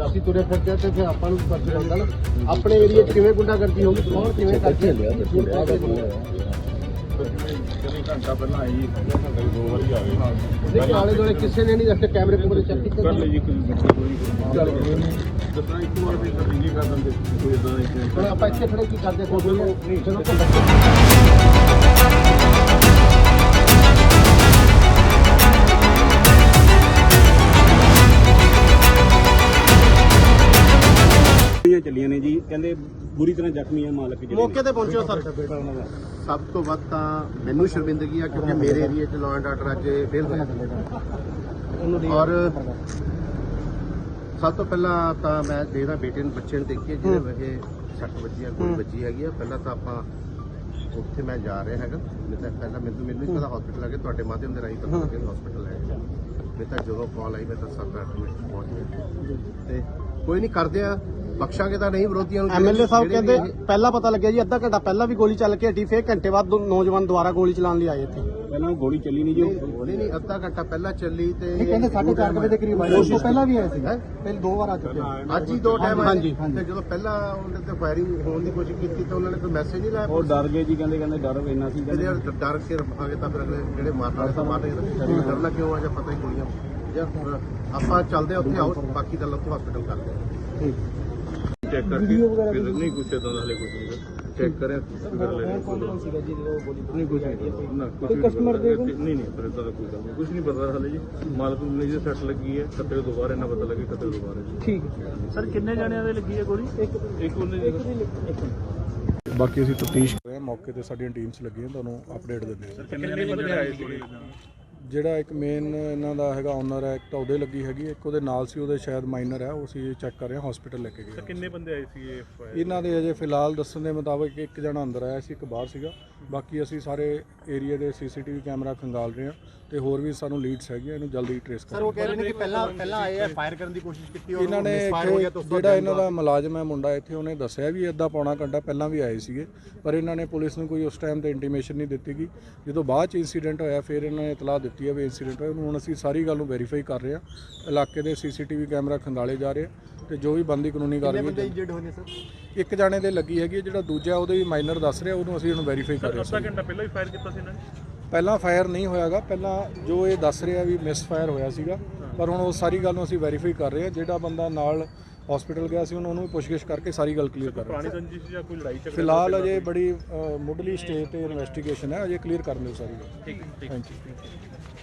ਅਸੀਂ ਤੁਰੇ ਫਿਰਦੇ ਹਾਂ ਤੇ ਫਿਰ ਆਪਾਂ ਨੂੰ ਪਤਾ ਲੱਗਦਾ ਨਾ ਆਪਣੇ ਏਰੀਆ 'ਚ ਕਿਵੇਂ ਗੁੰਡਾਗਰਦੀ ਹੋਊਗੀ ਕੌਣ ਕਿਵੇਂ ਕਰਦੀ ਕਦੀ ਘੰਟਾ ਪਹਿਲਾਂ ਆਈ ਘੰਟੇ ਦੋ ਵਾਰੀ ਆ ਗਏ ਦੇਖੋ ਆਲੇ ਦੁਆਲੇ ਕਿਸੇ ਨੇ ਨਹੀਂ ਰੱਖੇ ਕੈਮਰੇ ਕੁਮਰੇ ਚੈੱਕ ਕੀਤੇ ਕਰ ਲਈ ਜੀ ਕੋਈ ਕੋਈ ਚੱਲ ਦੱਸਣਾ ਇੱਕ ਵਾਰ ਵੀ ਕਰ ਦਿੰਦੇ ਕੋਈ ਇਦਾਂ ਨਹੀਂ ਆਪਾਂ ਇੱਥੇ ਖੜੇ ਕੀ ਕਰਦੇ ਫੋਟੋ ਨਹੀਂ। ਚਲੋ ਚੱਲੀਆਂ ਨੇ ਜੀ। ਕਹਿੰਦੇ ਬੁਰੀ ਤਰ੍ਹਾਂ ਜ਼ਖਮੀ ਆ ਮਾਲਕ ਜਿਹੜੇ ਮੌਕੇ ਤੇ ਪਹੁੰਚਿਓ ਸਰ। ਸਭ ਤੋਂ ਵੱਧ ਤਾਂ ਮੈਨੂੰ ਸ਼ਰਮਿੰਦਗੀ ਆ ਕਿਉਂਕਿ ਮੇਰੇ ਏਰੀਆ 'ਚ ਲਾਅ ਐਂਡ ਆਰਡਰ ਅੱਜ ਫੇਲ ਹੋਇਆ। ਔਰ ਸਭ ਤੋਂ ਪਹਿਲਾਂ ਤਾਂ ਮੈਂ ਦੇਖਦਾ ਬੇਟੇ ਨੂੰ ਬੱਚੇ ਨੂੰ ਦੇਖੀਏ ਜਿਹਦੇ ਵਜੇ ਸੱਟ ਵੱਜੀ ਆ ਗੋਲੀ ਵੱਜੀ ਹੈਗੀ ਆ। ਪਹਿਲਾਂ ਤਾਂ ਆਪਾਂ ਉੱਥੇ ਮੈਂ ਜਾ ਰਿਹਾ ਹੈਗਾ। ਮੈਂ ਤਾਂ ਪਹਿਲਾਂ ਮੈਨੂੰ ਮੈਨੂੰ ਨਹੀਂ ਪਤਾ ਹਸਪੀਟਲ ਆ ਕੇ ਤੁਹਾਡੇ ਮਾਧਿਅਮ ਦੇ ਰਾਹੀਂ ਪਤਾ ਲੱਗਿਆ ਹਸਪੀਟਲ ਹੈ ਮੈਂ ਤਾਂ ਜਦੋਂ ਕਾਲ ਆਈ ਮੈਂ ਤਾਂ 7-8 ਮਿੰਟ 'ਚ ਪਹੁੰਚ ਗਿਆ। ਤੇ ਕੋਈ ਨਹੀਂ ਕਰਦੇ ਆ। ਬਖਸ਼ਾਂਗੇ ਤਾਂ ਨਹੀਂ ਵਿਰੋਧੀਆਂ ਨੂੰ ਐਮਐਲਏ ਸਾਹਿਬ ਕਹਿੰਦੇ ਪਹਿਲਾਂ ਪਤਾ ਲੱਗਿਆ ਜੀ ਅੱਧਾ ਘੰਟਾ ਪਹਿਲਾਂ ਵੀ ਗੋਲੀ ਚੱਲ ਕੇ ਹਟੀ ਫੇਰ ਘੰਟੇ ਬਾਅਦ ਦੋ ਨੌਜਵਾਨ ਦੁਬਾਰਾ ਗੋਲੀ ਚਲਾਉਣ ਲਈ ਆਏ ਇੱਥੇ। ਪਹਿਲਾਂ ਗੋਲੀ ਚੱਲੀ ਨਹੀਂ ਜੀ। ਨਹੀਂ ਗੋਲੀ ਨਹੀਂ ਅੱਧਾ ਘੰਟਾ ਪਹਿਲਾਂ ਚੱਲੀ ਤੇ ਇਹ ਕਹਿੰਦੇ 4:30 ਵਜੇ ਦੇ ਕਰੀਬ ਆਏ। ਉਸ ਤੋਂ ਪਹਿਲਾਂ ਵੀ ਆਏ ਸੀ। ਹੈਂ? ਪਹਿਲਾਂ ਦੋ ਵਾਰ ਆ ਚੁੱਕੇ। ਅੱਜ ਹੀ ਦੋ ਟਾਈਮ ਆਏ। ਹਾਂਜੀ, ਤੇ ਜਦੋਂ ਪਹਿਲਾਂ ਉਹਨੇ ਤੇ ਫਾਇਰਿੰਗ ਹੋਣ ਦੀ ਕੋਸ਼ਿਸ਼ ਕੀਤੀ ਤਾਂ ਉਹਨਾਂ ਨੇ ਕੋਈ ਮੈਸੇਜ ਨਹੀਂ ਲਾਇਆ ਉਹ ਡਰ ਗਏ ਜੀ ਕਹਿੰਦੇ ਕਹਿੰਦੇ ਡਰ ਇੰਨਾ ਸੀ ਕਹਿੰਦੇ। ਡਰ ਕੇ ਆਗੇ ਤਾਂ ਫਿਰ ਅਗਲੇ ਜਿਹੜੇ ਮਾਰਨ ਵਾਲੇ ਤਾਂ ਮਾਰਨਗੇ ਡਰਨਾ ਕਿਉਂ ਆ ਜਾਂ ਪਤਾ ਹੀ ਗੋਲੀਆਂ ਜਾਂ ਆਪਾਂ ਚੱਲਦੇ ਆ ਉੱਥੇ ਆਓ ਬਾਕੀ ਗੱਲ ਉੱਥੇ ਹਸਪੀਟਲ ਕਰਦੇ ਆ ਚੈੱਕ ਕਰਕੇ ਫਿਰ ਨਹੀਂ ਕੁਛ ਇਦਾਂ ਦਾ ਹਲੇ ਕੁਛ ਨਹੀਂ ਚੈੱਕ ਕਰਿਆ ਫਿਰ ਲੈ ਲਿਆ ਨਹੀਂ ਕੁਛ ਨਹੀਂ ਨਾ ਕੋਈ ਕਸਟਮਰ ਦੇ ਨਹੀਂ ਨਹੀਂ ਪਰ ਇਦਾਂ ਦਾ ਕੋਈ ਗੱਲ ਨਹੀਂ। ਕੁਛ ਨਹੀਂ ਪਤਾ ਹਲੇ ਜੀ। ਮਾਲਕ ਨੂੰ ਨਹੀਂ ਜੇ ਸੱਟ ਲੱਗੀ ਹੈ ਕਦੇ ਦੁਬਾਰਾ ਇਹਨਾਂ ਪਤਾ ਲੱਗੇ ਕਦੇ ਦੁਬਾਰਾ ਜੀ। ਠੀਕ ਸਰ ਕਿੰਨੇ ਜਣਿਆਂ ਦੇ ਲੱਗੀ ਹੈ ਗੋਲੀ? ਇੱਕ ਇੱਕ ਉਹਨੇ ਜੀ। ਬਾਕੀ ਅਸੀਂ ਤਫਤੀਸ਼ ਕਰ ਰਹੇ ਹਾਂ। ਮੌਕੇ ਤੇ ਸਾਡੀਆਂ ਟੀਮਸ ਲੱਗੀਆਂ ਤੁਹਾਨੂੰ ਅਪਡੇਟ ਦਿੰਦੇ ਹਾਂ। ਕਿੰਨੇ ਬੰਦੇ ਆਏ ਸੀ ਜਿਹੜਾ ਇੱਕ ਮੇਨ ਇਹਨਾਂ ਦਾ ਹੈਗਾ ਓਨਰ ਹੈ ਇੱਕ ਤਾਂ ਉਹਦੇ ਲੱਗੀ ਹੈਗੀ ਇੱਕ ਉਹਦੇ ਨਾਲ ਸੀ ਉਹਦੇ ਸ਼ਾਇਦ ਮਾਈਨਰ ਹੈ ਉਹ ਅਸੀਂ ਚੈੱਕ ਕਰ ਰਹੇ ਹਾਂ ਹਸਪੀਟਲ ਲੈ ਕੇ ਗਏ ਹਾਂ। ਕਿੰਨੇ ਬੰਦੇ ਆਏ ਸੀ ਇਹ ਇਹਨਾਂ ਦੇ ਅਜੇ ਫਿਲਹਾਲ ਦੱਸਣ ਦੇ ਮੁਤਾਬਕ ਇੱਕ ਜਣਾ ਅੰਦਰ ਆਇਆ ਸੀ ਇੱਕ ਬਾਹਰ ਸੀਗਾ। ਬਾਕੀ ਅਸੀਂ ਸਾਰੇ ਏਰੀਆ ਦੇ ਸੀਸੀਟੀਵੀ ਕੈਮਰਾ ਖੰਗਾਲ ਰਹੇ ਹਾਂ ਤੇ ਹੋਰ ਵੀ ਸਾਨੂੰ ਲੀਡਸ ਹੈਗੀਆਂ ਇਹਨੂੰ ਜਲਦੀ ਟ੍ਰੇਸ ਕਰ ਸਰ ਉਹ ਕਹਿ ਰਹੇ ਨੇ ਕਿ ਪਹਿਲਾਂ ਪਹਿਲਾਂ ਆਏ ਆ ਫਾਇਰ ਕਰਨ ਦੀ ਕੋਸ਼ਿਸ਼ ਕੀਤੀ ਔਰ ਇਹਨਾਂ ਨੇ misfire ਹੋ ਗਿਆ ਤਾਂ ਇੱਥੇ ਉਸ ਤੋਂ ਜਿਹੜਾ ਇਹਨਾਂ ਦਾ ਮੁਲਾਜ਼ਮ ਹੈ ਮੁੰਡਾ ਇੱਥੇ ਉਹਨੇ ਦੱਸਿਆ ਵੀ ਇਦਾਂ ਪੌਣਾ ਘੰਟਾ ਪਹਿਲਾਂ ਵੀ ਆਏ ਸੀਗੇ ਪਰ ਇਹਨਾਂ ਨੇ ਪੁਲਿਸ ਨੂੰ ਕੋਈ ਉਸ ਟਾਈਮ ਤੇ ਇੰਟੀਮੇਸ਼ਨ ਨਹੀਂ ਦਿੱਤੀ ਗੀ। ਜਦੋਂ ਬਾਅਦ ਚ ਇਨਸੀਡੈਂਟ ਹੋਇਆ ਫਿਰ ਇਹਨਾਂ ਨੇ ਇਤਲਾਹ ਦਿੱਤੀ ਹੈ ਵੀ ਇਨਸੀਡੈਂਟ ਹੋਇਆ। ਹੁਣ ਅਸੀਂ ਸਾਰੀ ਗੱਲ ਨੂੰ ਵੈਰੀਫਾਈ ਕਰ ਰਹੇ ਹਾਂ ਇਲਾਕੇ ਦੇ ਸੀਸੀਟੀਵੀ ਕੈਮਰਾ ਖੰਗਾਲੇ ਜਾ ਰਹੇ ਆ ਤੇ ਜੋ ਵੀ ਬੰਦੀ ਕਾਨੂੰਨੀ ਕਾਰਵਾਈ ਬੰਦੇ ਇੰਜਰਡ ਹੋਏ ਨੇ ਸਰ? ਇੱਕ ਜਾਣੇ ਦੇ ਲੱਗੀ ਹੈਗੀ ਹੈ, ਜਿਹੜਾ ਦੂਜਾ ਉਹਦੇ ਵੀ ਮਾਈਨਰ ਦੱਸ ਰਿਹਾ ਉਹਨੂੰ ਅਸੀਂ ਹੁਣ ਵੈਰੀਫਾਈ ਕਰ ਰਹੇ ਅੱਧਾ ਹਾਂ ਘੰਟਾ ਪਹਿਲਾਂ ਹੀ ਫਾਇਰ ਕੀਤਾ ਸੀ ਇਹਨਾਂ ਨੇ? ਪਹਿਲਾਂ ਫਾਇਰ ਨਹੀਂ ਹੋਇਆਗਾ। ਪਹਿਲਾਂ ਜੋ ਇਹ ਦੱਸ ਰਿਹਾ ਵੀ ਮਿਸ ਫਾਇਰ ਹੋਇਆ ਸੀਗਾ ਪਰ ਹੁਣ ਉਹ ਸਾਰੀ ਗੱਲ ਨੂੰ ਅਸੀਂ ਵੈਰੀਫਾਈ ਕਰ ਰਹੇ ਹਾਂ। ਜਿਹੜਾ ਬੰਦਾ ਨਾਲ ਹਸਪੀਟਲ ਗਿਆ ਸੀ ਉਹਨੂੰ ਉਹਨੂੰ ਵੀ ਪੁੱਛਗਿੱਛ ਕਰਕੇ ਸਾਰੀ ਗੱਲ ਕਲੀਅਰ ਕਰ ਰਹੇ ਹਾਂ। ਪੁਰਾਣੀ ਰੰਜਿਸ਼ ਜਾਂ ਕੋਈ ਲੜਾਈ ਝਗੜਾ ਫਿਲਹਾਲ ਅਜੇ ਬੜੀ ਅ, ਮੁੱਢਲੀ ਸਟੇਜ ਤੇ ਇਨਵੈਸਟੀਗੇਸ਼ਨ ਹੈ। ਅਜੇ ਕਲੀਅਰ ਕਰਨ ਦਿਓ ਸਾਰੀ ਗੱਲ। ਠੀਕ ਠੀਕ ਥੈਂਕ ਯੂ